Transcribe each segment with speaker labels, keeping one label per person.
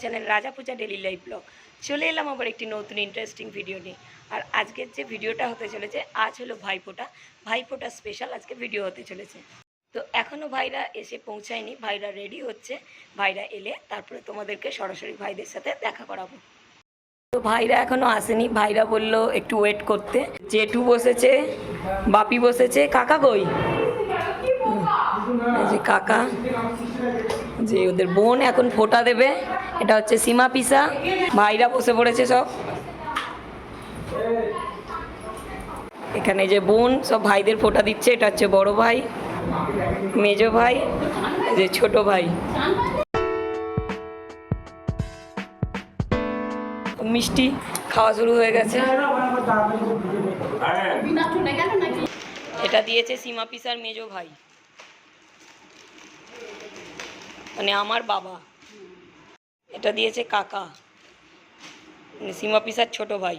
Speaker 1: Channel রাজা Puja daily life blog. চলে এলাম আবার একটি নতুন ইন্টারেস্টিং ভিডিও নিয়ে। আর আজকের যে ভিডিওটা হতে চলেছে, আজ হলো ভাইফোঁটা। ভাইফোঁটা স্পেশাল আজকে ভিডিও হতে চলেছে। তো এখনও ভাইরা এসে পৌঁছায়নি, ভাইরা রেডি হচ্ছে। ভাইরা এলে তারপরে তোমাদেরকে সরাসরি ভাইদের সাথে দেখা করাবো। তো ভাইরা এখনও আসেনি। ভাইরা বলল একটু ওয়েট করতে। জেঠু বসেছে, বাপি বসেছে। কাকা কই? কাকা। যে ওদের বোন এখন ফোটা দেবে। এটা হচ্ছে সীমা পিসা। ভাইরা বসে পড়েছে সব। এখানে যে বোন সব ভাইদের ফোটা দিচ্ছে। এটা হচ্ছে বড় ভাই মেজ ভাই যে ছোট ভাই। মিষ্টি খাওয়া শুরু হয়ে গেছে। এটা দিয়েছে সীমা পিসার মেজ ভাই। মানে আমার বাবা। এটা দিয়েছে কাকা। মানে সীমা পিসার ছোট ভাই।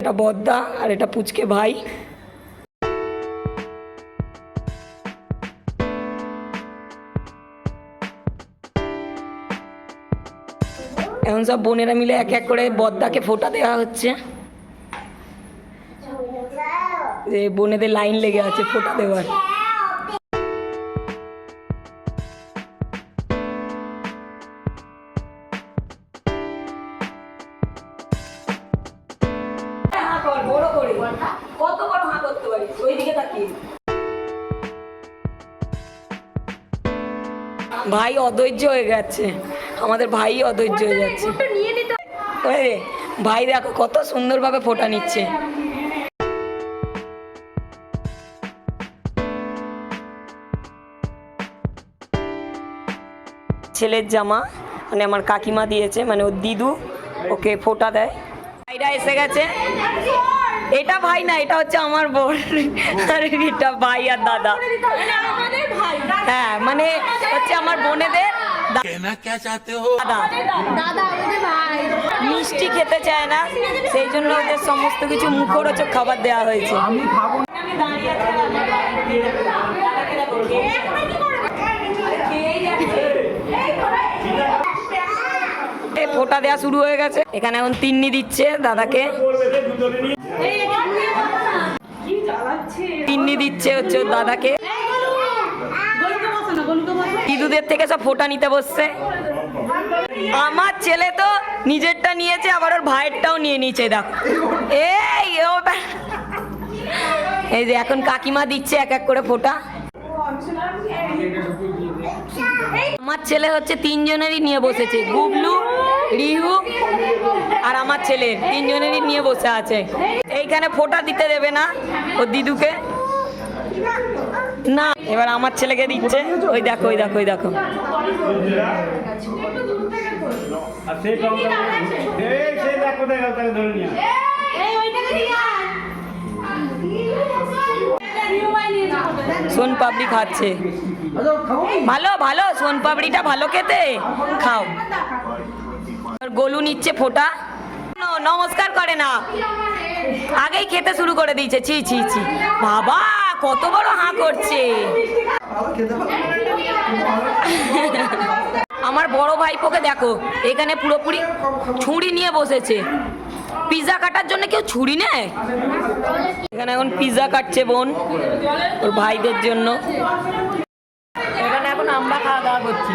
Speaker 1: এটা বদ্দা আর এটা পুচকে ভাই। এখন সব বোনেরা মিলে এক এক করে বদ্দাকে ফোটা দেওয়া হচ্ছে। যে বোনেদের লাইন লেগে আছে, ফোটা দেওয়ার। অধৈর্য হয়ে গেছে। আমাদের ভাই অধৈর্য হয়ে যাচ্ছে ভাই দেখো কত সুন্দরভাবে ফোটা নিচ্ছে। ছেলের জামা মানে আমার কাকিমা দিয়েছে মানে ওর দিদু ওকে ফোটা দেয়। ভাইরা এসে গেছে। এটা ভাই না এটা হচ্ছে আমার বোন। এটা ভাই আর দাদা। হ্যাঁ মানে হচ্ছে আমার বোনেদের মিষ্টি খেতে চায় না সেই জন্য ওদের সমস্ত কিছু মুখরোচক খাবার দেওয়া হয়েছে। ফোটা দেওয়া শুরু হয়ে গেছে। এখানে এখন তিন্নি দিচ্ছে দাদাকে। তিন্নি দিচ্ছে হচ্ছে ওর দাদাকে। দিদুদের থেকে সব ফোটা নিতে বসছে। আমার ছেলে তো নিজেরটা নিয়েছে, আবার ওর ভাইয়েরটাও নিয়ে নিয়েছে, দেখো। এই এই যে এখন কাকিমা দিচ্ছে এক এক করে ফোটা। আমার ছেলে হচ্ছে তিনজনেরই নিয়ে বসেছে, গুবলু, রিহু আর আমার ছেলে, তিনজনেরই নিয়ে বসে আছে। এইখানে ফোটা দিতে দেবে না ও দিদুকে। না, এবার আমার ছেলেকে দিচ্ছে। ওই দেখো ওই দেখো ওই দেখো।
Speaker 2: দেখ
Speaker 1: সোন পাপড়ি খাচ্ছে। ভালো ভালো, সোন পাপড়িটা ভালো খেতে? খাও। গোলু নিচ্ছে ফোটা। নমস্কার করে না। আগেই খেতে শুরু করে দিয়েছে। ছি ছি ছি। বাবা, কত বড় হাঁ করছে। আমার বড় ভাইপোকে দেখো, এখানে পুরোপুরি ছুরি নিয়ে বসেছে। পিৎজা কাটার জন্য কেউ ছুরি নেয়? এখানে এখন পিৎজা কাটছে বোন, ওর ভাইদের জন্য। এখানে এখন আমরা খাওয়া দাওয়া করছি।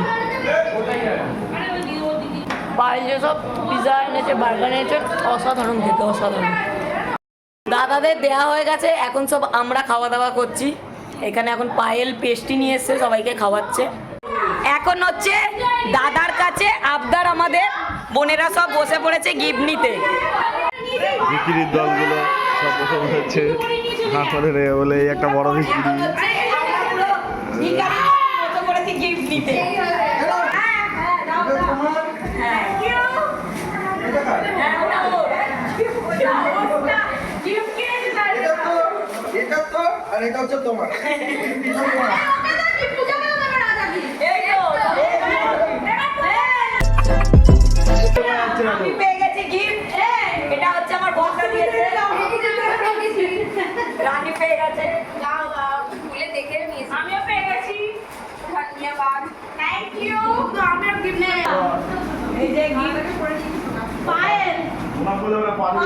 Speaker 1: বাইরে যেসব পিৎজা এনেছে, বার্গার এনেছে, অসাধারণ খেতে, অসাধারণ। দাদাদের দেয়া হয়ে গেছে, এখন সব আমরা খাওয়া দাওয়া করছি। এখানে এখন পায়েল পেস্টি নিয়ে এসছে, সবাইকে খাওয়াচ্ছে। এখন হচ্ছে দাদার কাছে আবদার আমাদের। বোনেরা সব বসে পড়েছে গিফট নিতে।
Speaker 3: বিক্রির দলগুলো সব বসে হচ্ছে রে বলে একটা বড় বিক্রি।
Speaker 1: গিফট নিতে
Speaker 4: এটা তো আর এটা হচ্ছে তোমার।
Speaker 1: রানী পেয়ে গেছে।
Speaker 5: দাও দাও খুলে দেখে নিয়েছি
Speaker 1: আমিও পেয়ে গেছি।
Speaker 5: ধন্যবাদ। থ্যাংক ইউ
Speaker 1: এই যে gift। পায়েল
Speaker 3: ওনার বলে ওরা
Speaker 1: পায়েল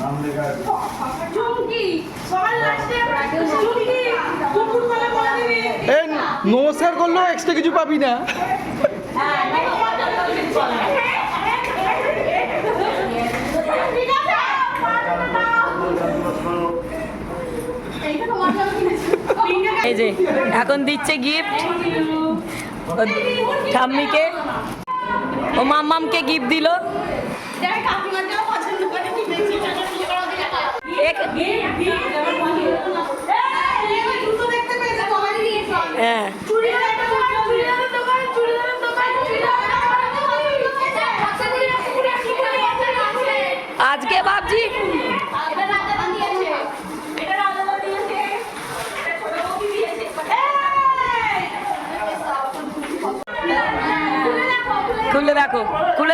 Speaker 3: নাম লেখা আছে।
Speaker 4: এই নমস্কার করলেও এক্সট্রা কিছু পাবি না।
Speaker 1: এই যে, এখন দিচ্ছে গিফট ঠাম্মিকে। ও মাম্মামকে গিফট দিল। হ্যাঁ।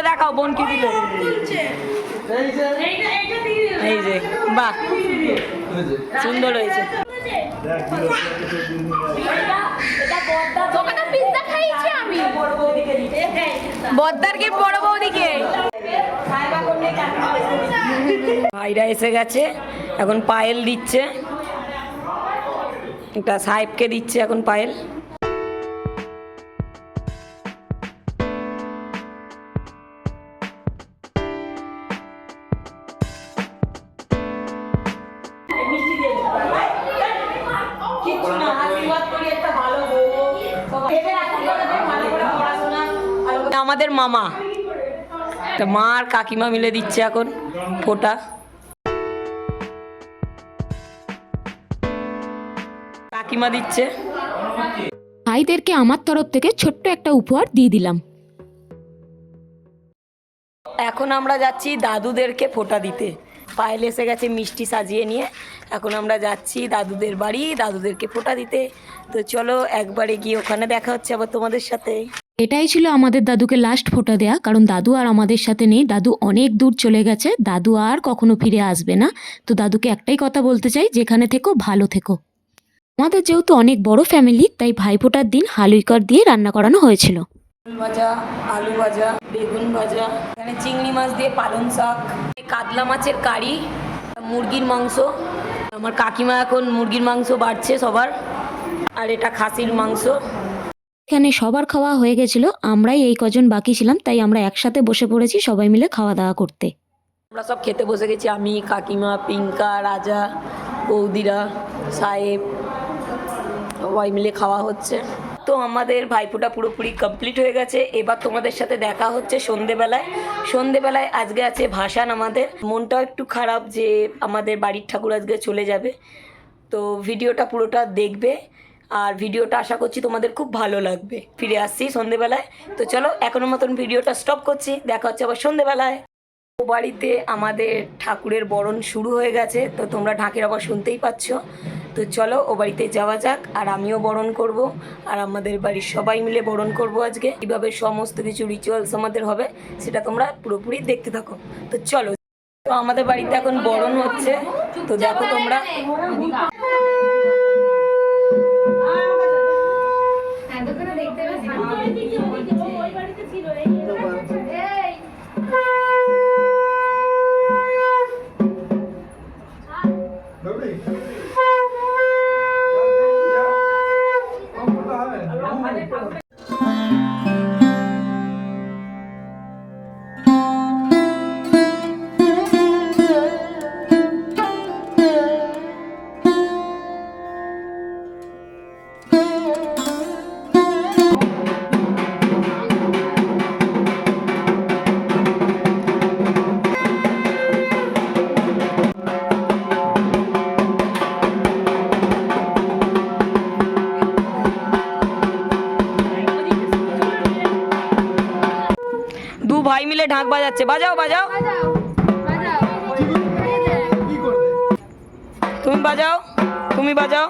Speaker 1: খুলে দেখাও বোন কি দিল এই যে বাহ। সুন্দর হয়েছে।
Speaker 3: দেখ, কি হচ্ছে, কিছু
Speaker 1: বদ্দার কি বড় বৌদিকে। ভাইরা এসে গেছে এখন পায়েল দিচ্ছে। একটা সাহেবকে দিচ্ছে এখন পায়েল। তা মা আর কাকিমা মিলে দিচ্ছে এখন ফোটা। কাকিমা দিচ্ছে।
Speaker 6: ভাইদেরকে আমার তরফ থেকে ছোট্ট একটা উপহার দিয়ে দিলাম।
Speaker 1: এখন আমরা যাচ্ছি দাদুদেরকে ফোটা দিতে। পায়েল এসে গেছে মিষ্টি সাজিয়ে নিয়ে। এখন আমরা যাচ্ছি দাদুদের বাড়ি দাদুদেরকে ফোটা দিতে। তো চলো একবারে গিয়ে ওখানে দেখা হচ্ছে আবার তোমাদের সাথে।
Speaker 6: এটাই ছিল আমাদের দাদুকে লাস্ট ফোটা দেয়া। কারণ দাদু আর আমাদের সাথে নেই। দাদু অনেক দূর চলে গেছে। দাদু আর কখনো ফিরে আসবে না। তো দাদুকে একটাই কথা বলতে চাই, যেখানে থেকো, ভালো থেকো। আমাদের যেহেতু অনেক বড় ফ্যামিলি তাই ভাইফোঁটার দিন হালুইকর দিয়ে রান্না করানো হয়েছিল।
Speaker 1: ভাজা, আলু ভাজা, বেগুন ভাজা, এখানে চিংড়ি মাছ দিয়ে পালং শাক, কাতলা মাছের কারি, মুরগির মাংস। আমার কাকিমা এখন মুরগির মাংস বাড়ছে সবার, আর এটা খাসির মাংস।
Speaker 6: এখানে সবার খাওয়া হয়ে গেছিল, আমরাই এই কজন বাকি ছিলাম, তাই আমরা একসাথে বসে পড়েছি সবাই মিলে খাওয়া দাওয়া করতে।
Speaker 1: আমরা সব খেতে বসে গেছি, আমি, কাকিমা, পিঙ্কা, রাজা, বৌদিরা, সাহেব, সবাই মিলে খাওয়া হচ্ছে। তো আমাদের ভাইফোঁটা পুরোপুরি কমপ্লিট হয়ে গেছে, এবার তোমাদের সাথে দেখা হচ্ছে সন্ধেবেলায়। সন্ধেবেলায় আজকে আছে ভাসান আমাদের। মনটাও একটু খারাপ যে আমাদের বাড়ির ঠাকুর আজকে চলে যাবে। তো ভিডিওটা পুরোটা দেখবে। আর ভিডিওটা আশা করছি তোমাদের খুব ভালো লাগবে। ফিরে আসছি সন্ধেবেলায়। তো চলো, এখনও মতন ভিডিওটা স্টপ করছি। দেখা হচ্ছে আবার সন্ধেবেলায়। ও বাড়িতে আমাদের ঠাকুরের বরণ শুরু হয়ে গেছে, তো তোমরা ঢাকের আবার শুনতেই পাচ্ছ। তো চলো, ও বাড়িতে যাওয়া যাক, আর আমিও বরণ করব, আর আমাদের বাড়ির সবাই মিলে বরণ করব আজকে। কীভাবে সমস্ত কিছু রিচুয়ালস আমাদের হবে, সেটা তোমরা পুরোপুরি দেখতে থাকো। তো চলো, তো আমাদের বাড়িতে এখন বরণ হচ্ছে। তো দেখো তোমরা। ভাই মিলে ঢাক বাজাচ্ছে। বাজাও বাজাও। তুমি বাজাও তুমি বাজাও।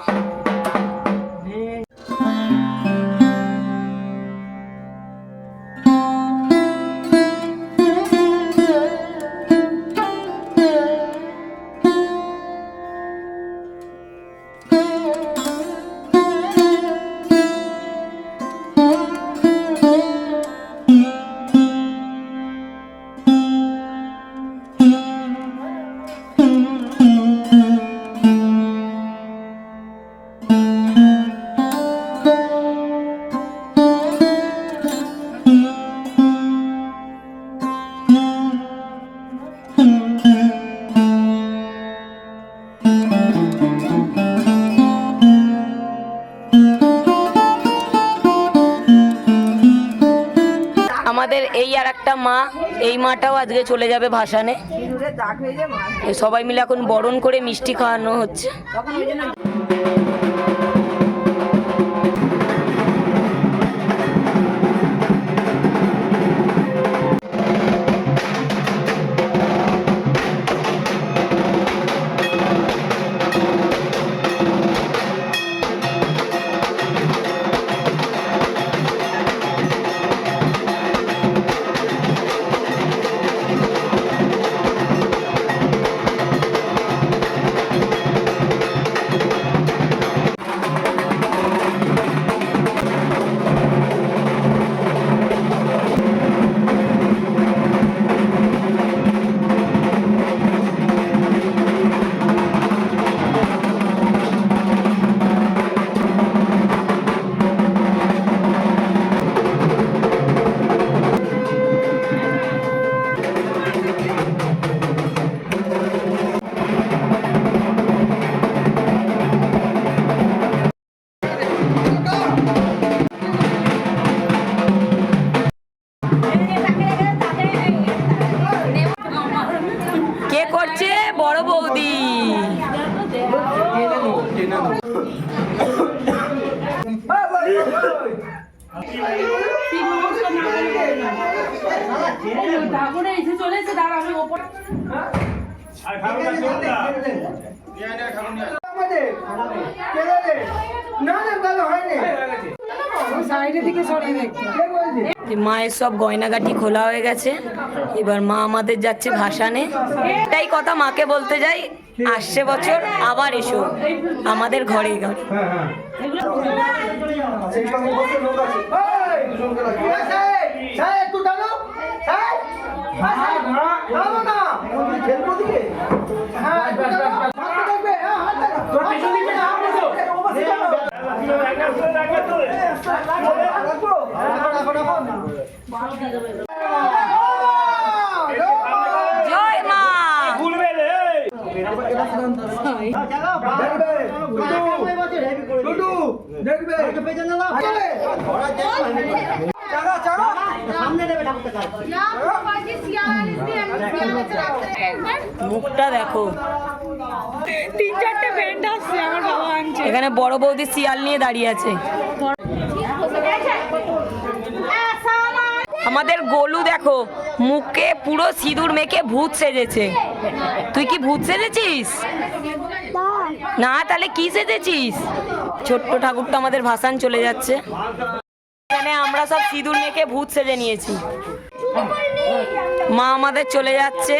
Speaker 1: এই আর একটা মা এই মাটাও আজকে চলে যাবে ভাসানে। সবাই মিলে এখন বরণ করে মিষ্টি খাওয়ানো হচ্ছে। মায়ের সব গয়নাগাটি খোলা হয়ে গেছে এবার মা আমাদের যাচ্ছে ভাসানে এটাই কথা মাকে বলতে যাই আসছে বছর আবার এসো আমাদের ঘরে ঘরে
Speaker 4: সেই
Speaker 1: জয় মা।
Speaker 2: ভুলবে রে
Speaker 4: টুটু, দেখবে। চালা, চালা।
Speaker 1: মুখটা দেখো। তিন চারটে ফ্রেন্ড আসছে আমার বাবা আনছে। এখানে বড় বৌদি শিয়াল নিয়ে দাঁড়িয়ে আছে। আমাদের গোলু দেখো মুখে পুরো সিঁদুর মেখে ভূত সেজেছে। তুই কি ভূত সেজেছিস? না তাহলে কি সেজেছিস? ছোট্ট ঠাকুরটা আমাদের ভাসান চলে যাচ্ছে। এখানে আমরা সব সিঁদুর মেখে ভূত সেজে নিয়েছি। মা আমাদের চলে যাচ্ছে।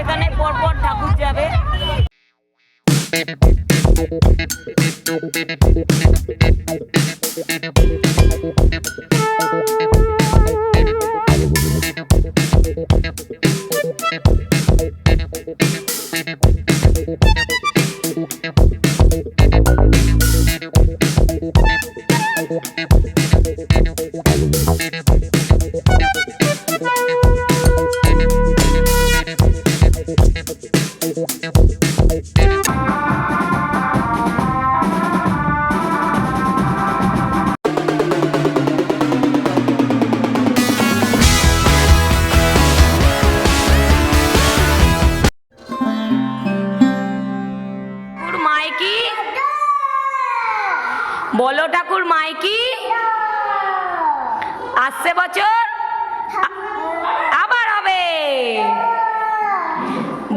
Speaker 1: এখানে পরপর ঠাকুর যাবে। ঠাকুর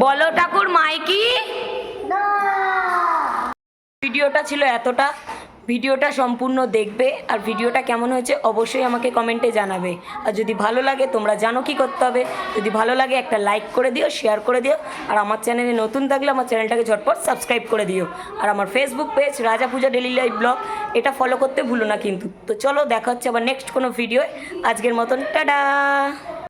Speaker 1: বলো ঠাকুর মাইকি ভিডিওটা ছিল এতটা। ভিডিওটা সম্পূর্ণ দেখবে আর ভিডিওটা কেমন হয়েছে অবশ্যই আমাকে কমেন্টে জানাবে। আর যদি ভালো লাগে তোমরা জানো কি করতে হবে। যদি ভালো লাগে একটা লাইক করে দিও শেয়ার করে দিও। আর আমার চ্যানেলে নতুন থাকলে আমার চ্যানেলটাকে ঝটপট সাবস্ক্রাইব করে দিও। আর আমার Facebook page Raja Puja daily live blog এটা ফলো করতে ভুলো না কিন্তু। তো চলো দেখা হচ্ছে আবার নেক্সট কোনো ভিডিও আজকের মতন টাটা!